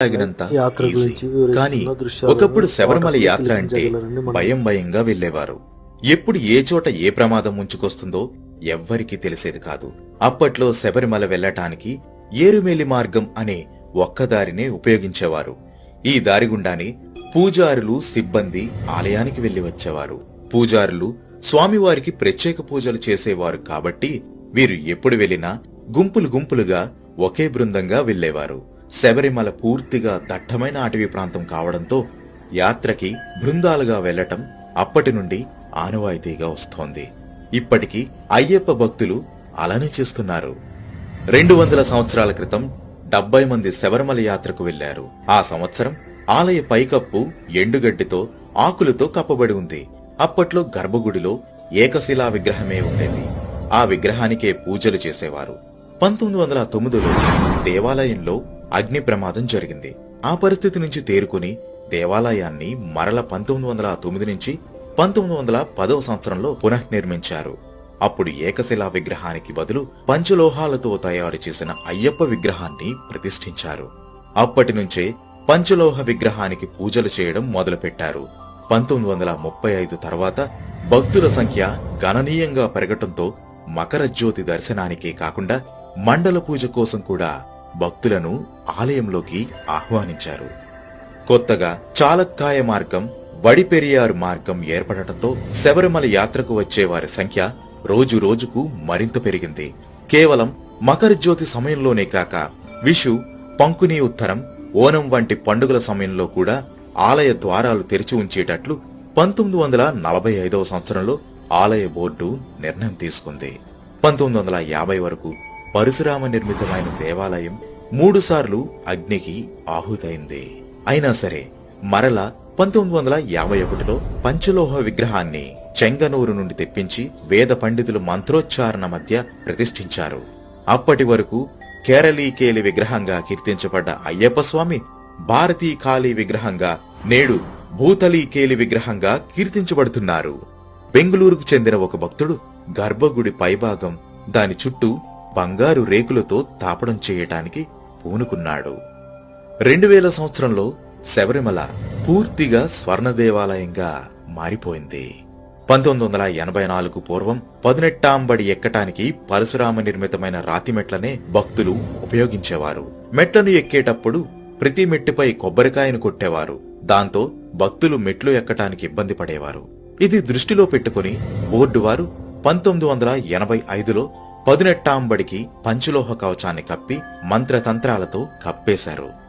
వివరిస్తున్న కానీ ఒకప్పుడు శబరిమల యాత్ర అంటే భయం భయంగా వెళ్ళేవారు ఎప్పుడు ఏ చోట ఏ ప్రమాదం ముంచుకొస్తుందో ఎవ్వరికీ తెలిసేది కాదు. అప్పట్లో శబరిమల వెళ్ళటానికి ఏరుమేలి మార్గం అనే ఒక్కదారినే ఉపయోగించేవారు. ఈ దారి గుండానే పూజారులు సిబ్బంది ఆలయానికి వెళ్ళి వచ్చేవారు. పూజారులు స్వామివారికి ప్రత్యేక పూజలు చేసేవారు కాబట్టి వీరు ఎప్పుడు వెళ్ళినా గుంపులు గుంపులుగా ఒకే బృందంగా వెళ్ళేవారు శబరిమల పూర్తిగా దట్టమైన అటవీ ప్రాంతం కావడంతో యాత్రకి బృందాలుగా వెళ్ళటం అప్పటి నుండి ఆనవాయితీగా వస్తోంది. ఇప్పటికీ అయ్యప్ప భక్తులు అలానే చేస్తున్నారు. రెండు వందల సంవత్సరాల క్రితం డెబ్బై మంది శబరిమల యాత్రకు వెళ్ళారు ఆ సంవత్సరం ఆలయ పైకప్పు ఎండుగడ్డితో ఆకులతో కప్పబడి ఉంది. అప్పట్లో గర్భగుడిలో ఏకశిలా విగ్రహమే ఉండేది. ఆ విగ్రహానికే పూజలు చేసేవారు. పంతొమ్మిది వందల తొమ్మిదిలో దేవాలయంలో అగ్ని ప్రమాదం జరిగింది. ఆ పరిస్థితి నుంచి తేరుకుని దేవాలయాన్ని మరల పంతొమ్మిది వందల తొమ్మిది నుంచి పంతొమ్మిది వందల పదవ సంవత్సరంలో పునఃనిర్మించారు. అప్పుడు ఏకశిలా విగ్రహానికి బదులు పంచలోహాలతో తయారు చేసిన అయ్యప్ప విగ్రహాన్ని ప్రతిష్ఠించారు. అప్పటి నుంచే పంచలోహ విగ్రహానికి పూజలు చేయడం మొదలుపెట్టారు. పంతొమ్మిది వందల ముప్పై ఐదు తర్వాత భక్తుల సంఖ్య గణనీయంగా పెరగటంతో మకర జ్యోతి దర్శనానికే కాకుండా మండల పూజ కోసం కూడా భక్తులను ఆలయంలోకి ఆహ్వానించారు. కొత్తగా చాలక్కాయ మార్గం వడిపెరియారు మార్గం ఏర్పడటంతో శబరిమల యాత్రకు వచ్చే వారి సంఖ్య రోజు రోజుకు మరింత పెరిగింది. కేవలం మకరజ్యోతి సమయంలోనే కాక విషు పంకుని ఉత్తరం ఓనం వంటి పండుగల సమయంలో కూడా ఆలయ ద్వారాలు తెరిచి ఉంచేటట్లు పంతొమ్మిది వందల నలభై ఐదవ సంవత్సరంలో ఆలయ బోర్డు నిర్ణయం తీసుకుంది. పంతొమ్మిది వందల యాభై వరకు పరశురామ నిర్మితమైన దేవాలయం మూడుసార్లు అగ్నికి ఆహుతైంది. అయినా సరే మరల పంతొమ్మిది వందల యాభై ఒకటిలో పంచలోహ విగ్రహాన్ని చెంగనూరు నుండి తెప్పించి వేద పండితులు మంత్రోచ్చారణ మధ్య ప్రతిష్ఠించారు. అప్పటి వరకు కేరళీకేలి విగ్రహంగా కీర్తించబడ్డ అయ్యప్ప స్వామి భారతీ కాళీ విగ్రహంగా నేడు భూతలీకేలి విగ్రహంగా కీర్తించబడుతున్నారు. బెంగుళూరుకు చెందిన ఒక భక్తుడు గర్భగుడి పైభాగం దాని చుట్టూ బంగారు రేకులతో తాపడం చేయటానికి పూనుకున్నాడు. రెండు వేల సంవత్సరంలో శబరిమల పూర్తిగా స్వర్ణ దేవాలయంగా మారిపోయింది. పంతొమ్మిది వందల ఎనభై నాలుగు పూర్వం పదునెట్టాంబడి ఎక్కటానికి పరశురామ నిర్మితమైన రాతి మెట్లనే భక్తులు ఉపయోగించేవారు. మెట్లను ఎక్కేటప్పుడు ప్రతి మెట్టుపై కొబ్బరికాయను కొట్టేవారు. దాంతో భక్తులు మెట్లు ఎక్కటానికి ఇబ్బంది పడేవారు. ఇది దృష్టిలో పెట్టుకుని బోర్డు వారు పంతొమ్మిది వందల ఎనభై ఐదులో పదినెట్టాంబడికి పంచలోహ కవచాన్ని కప్పి మంత్రతంత్రాలతో కప్పేశారు.